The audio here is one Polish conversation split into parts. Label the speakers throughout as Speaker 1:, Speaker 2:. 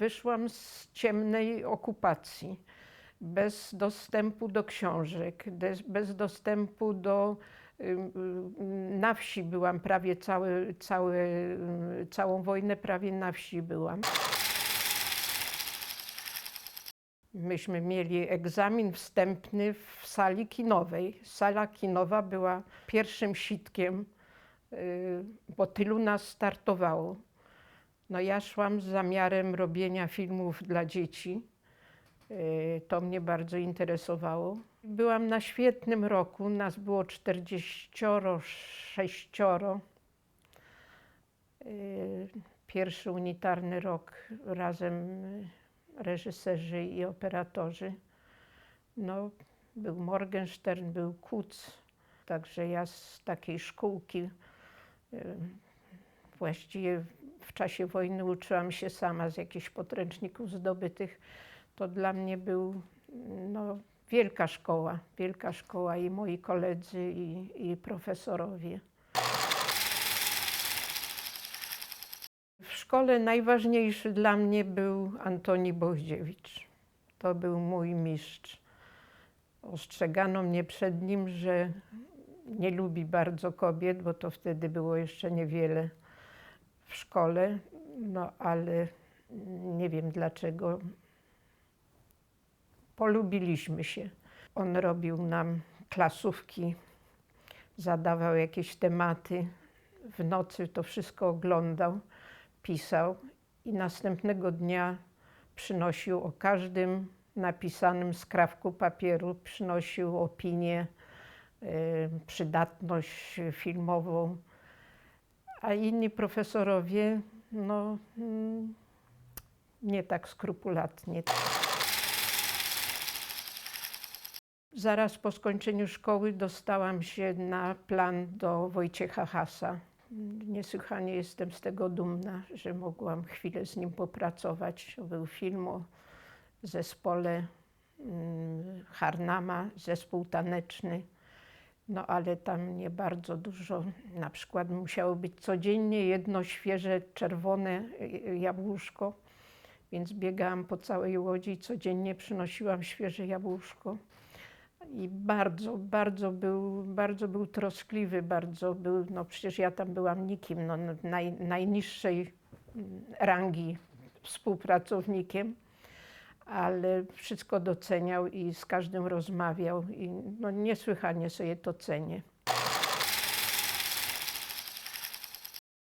Speaker 1: wyszłam z ciemnej okupacji, bez dostępu do książek, bez dostępu do. Na wsi byłam prawie cały, cały, całą wojnę prawie na wsi byłam. Myśmy mieli egzamin wstępny w sali kinowej. Sala kinowa była pierwszym sitkiem, y, bo tylu nas startowało. No ja szłam z zamiarem robienia filmów dla dzieci. Y, To mnie bardzo interesowało. Byłam na świetnym roku, nas było 46. Y, Pierwszy unitarny rok razem reżyserzy i operatorzy. No, był Morgenstern, był Kuc, także ja z takiej szkółki y, właściwie w czasie wojny uczyłam się sama z jakichś podręczników zdobytych. To dla mnie był no, wielka szkoła, wielka szkoła i moi koledzy i, i profesorowie. W szkole najważniejszy dla mnie był Antoni Boździewicz. To był mój mistrz. Ostrzegano mnie przed nim, że nie lubi bardzo kobiet, bo to wtedy było jeszcze niewiele w szkole, no ale nie wiem dlaczego. Polubiliśmy się. On robił nam klasówki, zadawał jakieś tematy. W nocy to wszystko oglądał, pisał i następnego dnia przynosił o każdym napisanym skrawku papieru, przynosił opinię, y, przydatność filmową a inni profesorowie, no, mm, nie tak skrupulatnie. Zaraz po skończeniu szkoły dostałam się na plan do Wojciecha Hasa. Niesłychanie jestem z tego dumna, że mogłam chwilę z nim popracować. Był film o zespole mm, Harnama, zespół taneczny. No ale tam nie bardzo dużo. Na przykład musiało być codziennie jedno świeże, czerwone y, jabłuszko, więc biegałam po całej łodzi i codziennie przynosiłam świeże jabłuszko. I bardzo, bardzo był, bardzo był troskliwy, bardzo był, no przecież ja tam byłam nikim, no, naj, najniższej mm, rangi współpracownikiem ale wszystko doceniał i z każdym rozmawiał i no, niesłychanie sobie to cenię.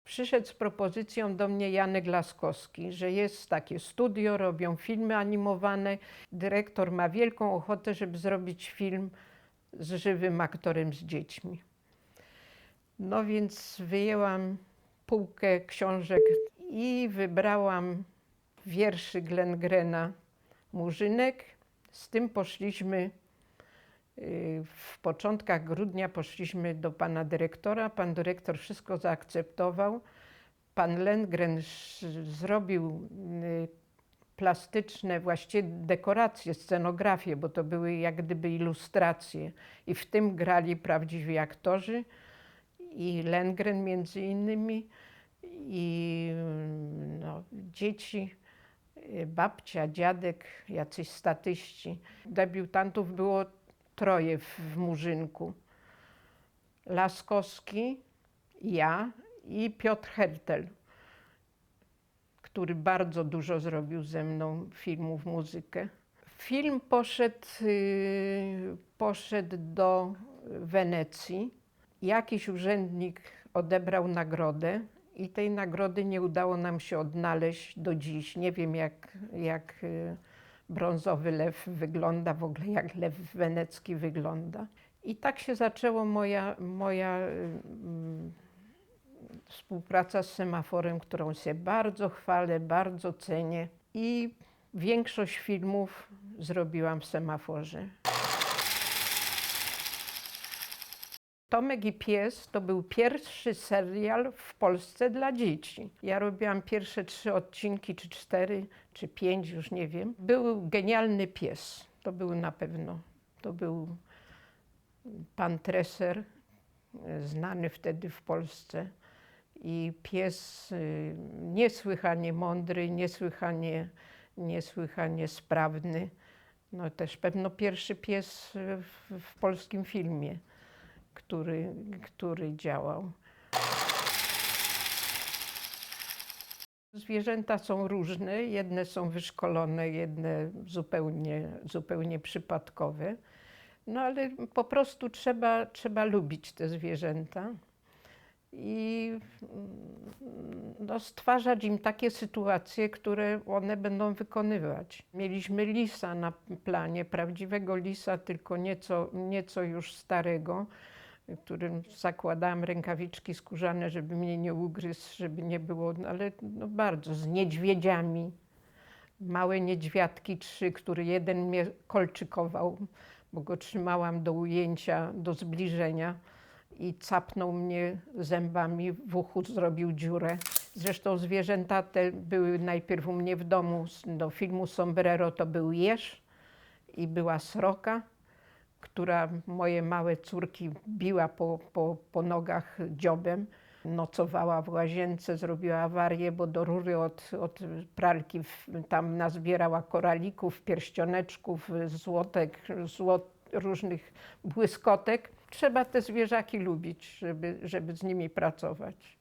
Speaker 1: Przyszedł z propozycją do mnie Janek Laskowski, że jest takie studio, robią filmy animowane. Dyrektor ma wielką ochotę, żeby zrobić film z żywym aktorem z dziećmi. No więc wyjęłam półkę książek i wybrałam wierszy Glengrena Murzynek. Z tym poszliśmy y, w początkach grudnia poszliśmy do pana dyrektora. Pan dyrektor wszystko zaakceptował. Pan Lengren zrobił y, plastyczne, właściwie dekoracje, scenografię, bo to były jak gdyby ilustracje. I w tym grali prawdziwi aktorzy i Lengren między innymi i no, dzieci babcia, dziadek, jacyś statyści. Debiutantów było troje w, w Murzynku. Laskowski, ja i Piotr Hertel, który bardzo dużo zrobił ze mną filmów, muzykę. Film poszedł, y, poszedł do Wenecji. Jakiś urzędnik odebrał nagrodę i tej nagrody nie udało nam się odnaleźć do dziś. Nie wiem, jak, jak y, brązowy lew wygląda, w ogóle jak lew wenecki wygląda. I tak się zaczęła moja, moja y, mm, współpraca z semaforem, którą się bardzo chwalę, bardzo cenię. I większość filmów zrobiłam w semaforze. Tomek i pies to był pierwszy serial w Polsce dla dzieci. Ja robiłam pierwsze trzy odcinki, czy cztery, czy pięć, już nie wiem. Był genialny pies, to był na pewno. To był pan Treser, znany wtedy w Polsce. I pies y, niesłychanie mądry, niesłychanie, niesłychanie sprawny. No też pewno pierwszy pies w, w polskim filmie, który, który działał. Zwierzęta są różne, jedne są wyszkolone, jedne zupełnie, zupełnie przypadkowe. No ale po prostu trzeba, trzeba lubić te zwierzęta i mm, no, stwarzać im takie sytuacje, które one będą wykonywać. Mieliśmy lisa na planie, prawdziwego lisa, tylko nieco, nieco już starego, którym zakładałam rękawiczki skórzane, żeby mnie nie ugryzł, żeby nie było, ale no bardzo, z niedźwiedziami. Małe niedźwiadki trzy, który jeden mnie kolczykował, bo go trzymałam do ujęcia, do zbliżenia i capnął mnie zębami, w uchu zrobił dziurę. Zresztą zwierzęta te były najpierw u mnie w domu. Do filmu Sombrero to był jeż i była sroka, która moje małe córki biła po, po, po nogach dziobem. Nocowała w łazience, zrobiła awarię, bo do rury od, od pralki w, tam nazbierała koralików, pierścioneczków, złotek, złot, różnych błyskotek. Trzeba te zwierzaki lubić, żeby, żeby z nimi pracować.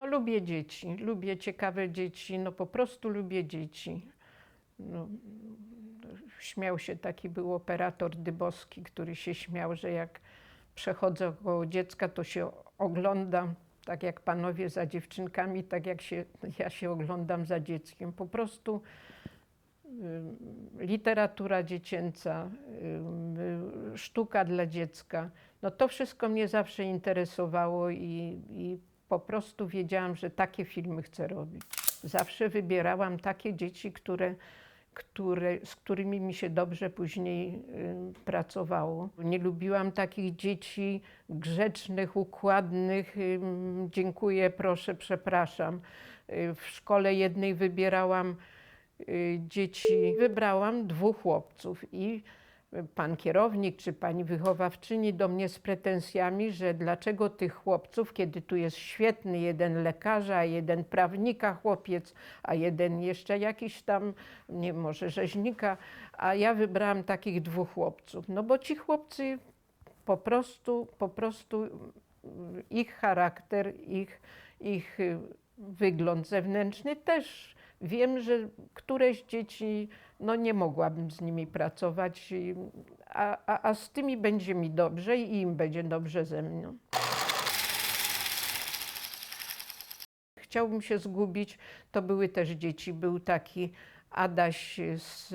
Speaker 1: No, Lubię dzieci, lubię ciekawe dzieci, no po prostu lubię dzieci. No, śmiał się taki był operator Dybowski, który się śmiał, że jak przechodzę koło dziecka, to się oglądam, tak jak panowie za dziewczynkami, tak jak się, ja się oglądam za dzieckiem. Po prostu y, literatura dziecięca, y, sztuka dla dziecka, no to wszystko mnie zawsze interesowało i, i po prostu wiedziałam, że takie filmy chcę robić. Zawsze wybierałam takie dzieci, które, które, z którymi mi się dobrze później y, pracowało. Nie lubiłam takich dzieci grzecznych, układnych, dziękuję, proszę, przepraszam. Y, w szkole jednej wybierałam y, dzieci, wybrałam dwóch chłopców i pan kierownik czy pani wychowawczyni do mnie z pretensjami, że dlaczego tych chłopców, kiedy tu jest świetny jeden lekarza, jeden prawnika chłopiec, a jeden jeszcze jakiś tam, nie może rzeźnika, a ja wybrałam takich dwóch chłopców. No bo ci chłopcy po prostu, po prostu ich charakter, ich, ich y, wygląd zewnętrzny też wiem, że któreś dzieci, no nie mogłabym z nimi pracować, a, a, a z tymi będzie mi dobrze i im będzie dobrze ze mną. Chciałbym się zgubić, to były też dzieci. Był taki Adaś z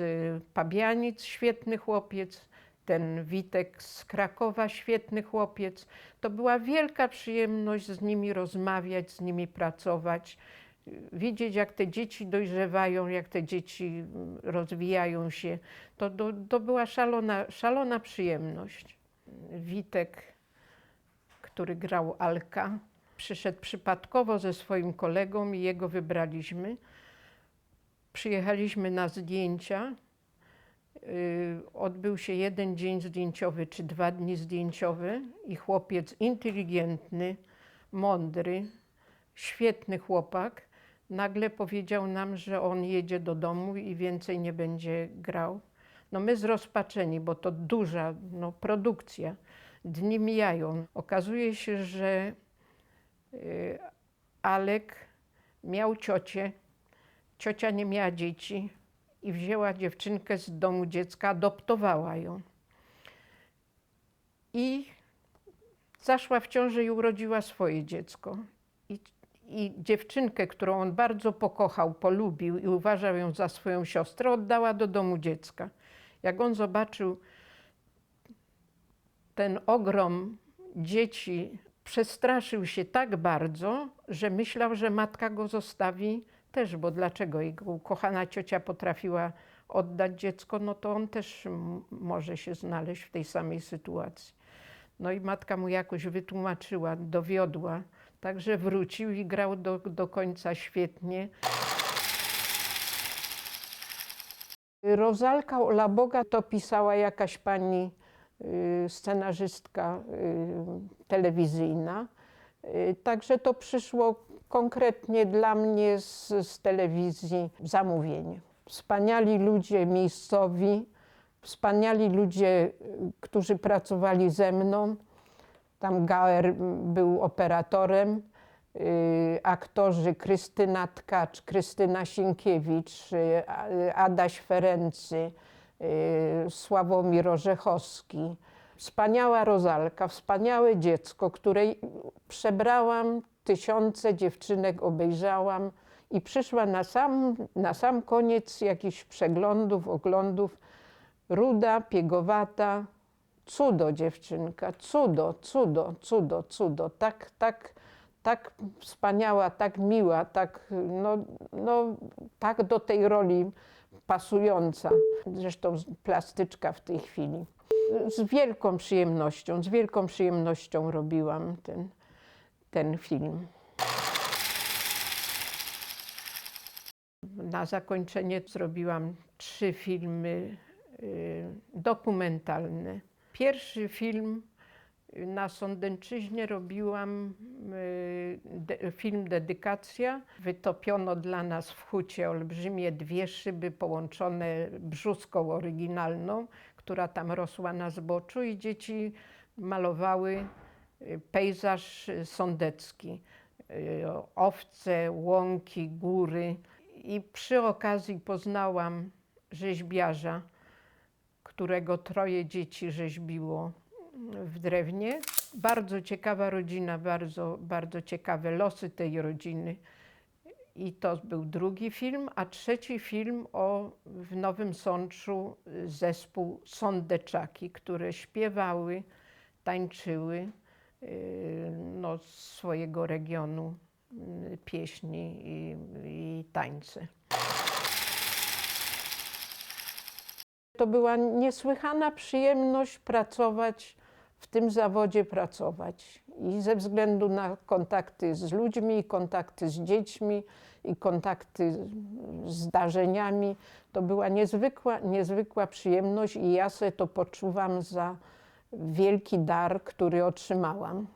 Speaker 1: Pabianic, świetny chłopiec, ten Witek z Krakowa, świetny chłopiec. To była wielka przyjemność z nimi rozmawiać, z nimi pracować, widzieć jak te dzieci dojrzewają, jak te dzieci mm, rozwijają się. To, to, to była szalona, szalona przyjemność. Witek, który grał Alka, przyszedł przypadkowo ze swoim kolegą i jego wybraliśmy. Przyjechaliśmy na zdjęcia. Y, Odbył się jeden dzień zdjęciowy, czy dwa dni zdjęciowe, i chłopiec inteligentny, mądry, świetny chłopak, nagle powiedział nam, że on jedzie do domu i więcej nie będzie grał. No my zrozpaczeni, bo to duża no, produkcja. Dni mijają. Okazuje się, że y, Alek miał ciocię, ciocia nie miała dzieci i wzięła dziewczynkę z domu dziecka, adoptowała ją. I zaszła w ciąży i urodziła swoje dziecko. I, I dziewczynkę, którą on bardzo pokochał, polubił i uważał ją za swoją siostrę, oddała do domu dziecka. Jak on zobaczył ten ogrom dzieci, przestraszył się tak bardzo, że myślał, że matka go zostawi też, bo dlaczego jego ukochana ciocia potrafiła oddać dziecko, no to on też może się znaleźć w tej samej sytuacji. No i matka mu jakoś wytłumaczyła, dowiodła, także wrócił i grał do, do końca świetnie. Rozalka Ola Boga to pisała jakaś pani y, scenarzystka y, telewizyjna. Y, Także to przyszło konkretnie dla mnie z, z telewizji zamówienie. Wspaniali ludzie miejscowi, wspaniali ludzie, którzy pracowali ze mną. Tam Gauer był operatorem, y, aktorzy Krystyna Tkacz, Krystyna Sienkiewicz, y, Adaś Ferency, y, Sławomir Orzechowski. Wspaniała Rozalka, wspaniałe dziecko, której przebrałam, tysiące dziewczynek obejrzałam i przyszła na sam, na sam koniec jakichś przeglądów, oglądów. Ruda, piegowata, cudo dziewczynka, cudo, cudo, cudo, cudo. Tak, tak, tak wspaniała, tak miła, tak, no, no, tak do tej roli pasująca. Zresztą plastyczka w tej chwili. Z wielką przyjemnością, z wielką przyjemnością robiłam ten, ten film. Na zakończenie zrobiłam trzy filmy y, dokumentalne. Pierwszy film na Sądęczyźnie robiłam y, de, film Dedykacja. Wytopiono dla nas w hucie olbrzymie dwie szyby połączone brzuską oryginalną, która tam rosła na zboczu i dzieci malowały y, pejzaż sądecki. Y, Owce, łąki, góry. I przy okazji poznałam rzeźbiarza, którego troje dzieci rzeźbiło w drewnie. Bardzo ciekawa rodzina, bardzo, bardzo ciekawe losy tej rodziny. I to był drugi film, a trzeci film o w Nowym Sączu y, zespół Sądeczaki, które śpiewały, tańczyły y, no, z swojego regionu y, pieśni i, i tańce. To była niesłychana przyjemność pracować w tym zawodzie, pracować. I ze względu na kontakty z ludźmi, kontakty z dziećmi i kontakty z zdarzeniami, to była niezwykła, niezwykła przyjemność i ja se to poczuwam za wielki dar, który otrzymałam.